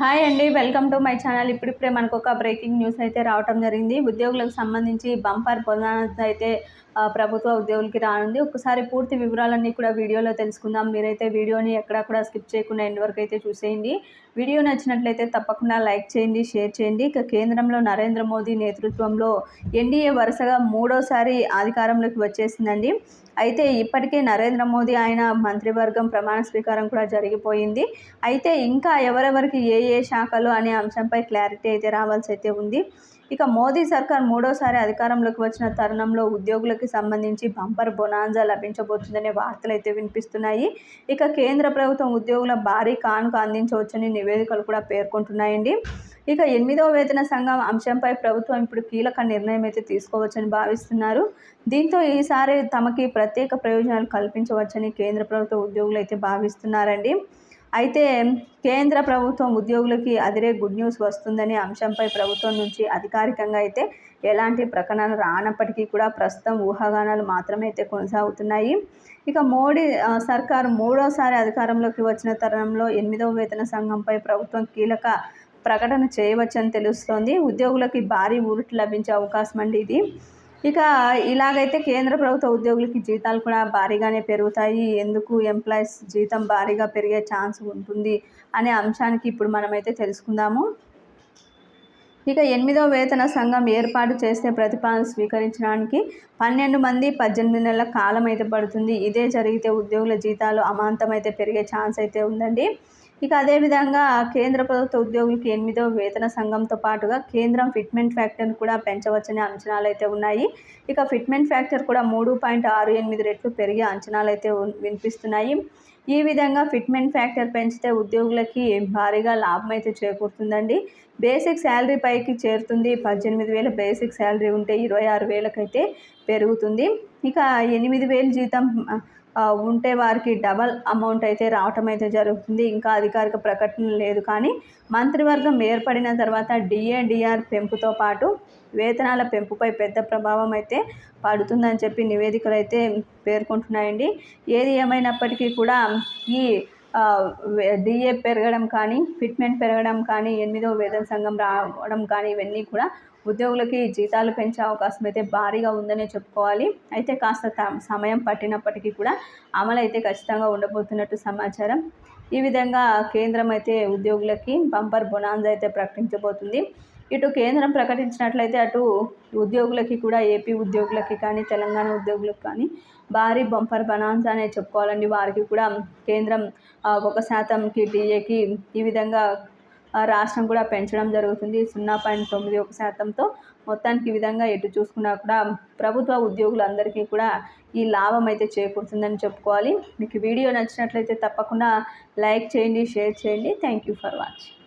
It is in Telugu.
హాయ్ అండి వెల్కమ్ టు మై ఛానల్. ఇప్పుడిప్పుడే మనకు ఒక బ్రేకింగ్ న్యూస్ అయితే రావటం జరిగింది. ఉద్యోగులకు సంబంధించి బంపర్ బోనస్ అయితే ప్రభుత్వ ఉద్యోగులకి రానుంది. ఒకసారి పూర్తి వివరాలన్నీ కూడా వీడియోలో తెలుసుకుందాం. మీరైతే వీడియోని ఎక్కడా కూడా స్కిప్ చేయకుండా ఎండ్ వరకు అయితే చూసేయండి. వీడియో నచ్చినట్లయితే తప్పకుండా లైక్ చేయండి షేర్ చేయండి. ఇక కేంద్రంలో నరేంద్ర మోదీ నేతృత్వంలో ఎన్డీఏ వరుసగా మూడోసారి అధికారంలోకి వచ్చేసిందండి. అయితే ఇప్పటికే నరేంద్ర మోదీ ఆయన మంత్రివర్గం ప్రమాణ స్వీకారం కూడా జరిగిపోయింది. అయితే ఇంకా ఎవరెవరికి ఏ ఏ ఏ శాఖలు అనే అంశంపై క్లారిటీ అయితే రావాల్సి అయితే ఉంది. ఇక మోదీ సర్కార్ మూడోసారి అధికారంలోకి వచ్చిన తరుణంలో ఉద్యోగులకి సంబంధించి బంపర్ బొనాంజా లభించబోతుందనే వార్తలు అయితే వినిపిస్తున్నాయి. ఇక కేంద్ర ప్రభుత్వం ఉద్యోగుల భారీ కానుక అందించవచ్చని నివేదికలు కూడా పేర్కొంటున్నాయండి. ఇక ఎనిమిదవ వేతన సంఘం అంశంపై ప్రభుత్వం ఇప్పుడు కీలక నిర్ణయం అయితే తీసుకోవచ్చని భావిస్తున్నారు. దీంతో ఈసారి తమకి ప్రత్యేక ప్రయోజనాలు కల్పించవచ్చని కేంద్ర ప్రభుత్వ ఉద్యోగులు అయితే భావిస్తున్నారండి. అయితే కేంద్ర ప్రభుత్వం ఉద్యోగులకి అదిరే గుడ్ న్యూస్ వస్తుందనే అంశంపై ప్రభుత్వం నుంచి అధికారికంగా అయితే ఎలాంటి ప్రకటనలు రానప్పటికీ కూడా ప్రస్తుతం ఊహాగానాలు మాత్రమే అయితే కొనసాగుతున్నాయి. ఇక మోడీ సర్కారు మూడోసారి అధికారంలోకి వచ్చిన తరుణంలో ఎనిమిదవ వేతన సంఘంపై ప్రభుత్వం కీలక ప్రకటన చేయవచ్చని తెలుస్తోంది. ఉద్యోగులకి భారీ ఊరుట్లు లభించే అవకాశం అండి ఇది. ఇక ఇలాగైతే కేంద్ర ప్రభుత్వ ఉద్యోగులకి జీతాలు కూడా భారీగానే పెరుగుతాయి. ఎందుకు ఎంప్లాయీస్ జీతం భారీగా పెరిగే ఛాన్స్ ఉంటుంది అనే అంశానికి ఇప్పుడు మనమైతే తెలుసుకుందాము. ఇక ఎనిమిదవ వేతన సంఘం ఏర్పాటు చేసే ప్రతిపాదన స్వీకరించడానికి పన్నెండు మంది పద్దెనిమిది నెలల కాలం అయితే పడుతుంది. ఇదే జరిగితే ఉద్యోగుల జీతాలు అమాంతం పెరిగే ఛాన్స్ అయితే ఉందండి. ఇక అదేవిధంగా కేంద్ర ప్రభుత్వ ఉద్యోగులకి ఎనిమిదవ వేతన సంఘంతో పాటుగా కేంద్రం ఫిట్మెంట్ ఫ్యాక్టర్ని కూడా పెంచవచ్చనే అంచనాలు అయితే ఉన్నాయి. ఇక ఫిట్మెంట్ ఫ్యాక్టర్ కూడా మూడు పాయింట్ ఆరు ఎనిమిది రెట్లు పెరిగే అంచనాలు అయితే వినిపిస్తున్నాయి. ఈ విధంగా ఫిట్మెంట్ ఫ్యాక్టర్ పెంచితే ఉద్యోగులకి భారీగా లాభం అయితే చేకూరుతుందండి. బేసిక్ శాలరీ పైకి చేరుతుంది. పద్దెనిమిది వేల బేసిక్ శాలరీ ఉంటే ఇరవై ఆరు వేలకైతే పెరుగుతుంది. ఇక ఎనిమిది వేలు జీతం ఉంటే వారికి డబల్ అమౌంట్ అయితే రావటం అయితే జరుగుతుంది. ఇంకా అధికారిక ప్రకటన లేదు. కానీ మంత్రివర్గం ఏర్పడిన తర్వాత డిఏడిఆర్ పెంపుతో పాటు వేతనాల పెంపుపై పెద్ద ప్రభావం అయితే పడుతుందని చెప్పి నివేదికలు అయితే పేర్కొంటున్నాయండి. ఏది ఏమైనప్పటికీ కూడా ఈ డిఏ పెరగడం కానీ ఫిట్మెంట్ పెరగడం కానీ ఎనిమిదవ వేతన సంఘం రావడం కానీ ఇవన్నీ కూడా ఉద్యోగులకి జీతాలు పెంచే అవకాశం అయితే భారీగా ఉందనే చెప్పుకోవాలి. అయితే కాస్త సమయం పట్టినప్పటికీ కూడా అమలు అయితే ఖచ్చితంగా ఉండబోతున్నట్టు సమాచారం. ఈ విధంగా కేంద్రం అయితే ఉద్యోగులకి బంపర్ బొనాన్స్ అయితే ప్రకటించబోతుంది. ఇటు కేంద్రం ప్రకటించినట్లయితే అటు ఉద్యోగులకి కూడా ఏపీ ఉద్యోగులకి కానీ తెలంగాణ ఉద్యోగులకు కానీ భారీ బంపర్ బనాన్స్ అనే చెప్పుకోవాలండి. వారికి కూడా కేంద్రం ఒక శాతంకి టీఏకి ఈ విధంగా రాష్ట్రం కూడా పెంచడం జరుగుతుంది. సున్నా పాయింట్ తొమ్మిది ఒక శాతంతో మొత్తానికి ఈ విధంగా ఎటు చూసుకున్నా కూడా ప్రభుత్వ ఉద్యోగులందరికీ కూడా ఈ లాభం అయితే చేకూరుతుందని చెప్పుకోవాలి. మీకు వీడియో నచ్చినట్లయితే తప్పకుండా లైక్ చేయండి షేర్ చేయండి. Thank you for watching.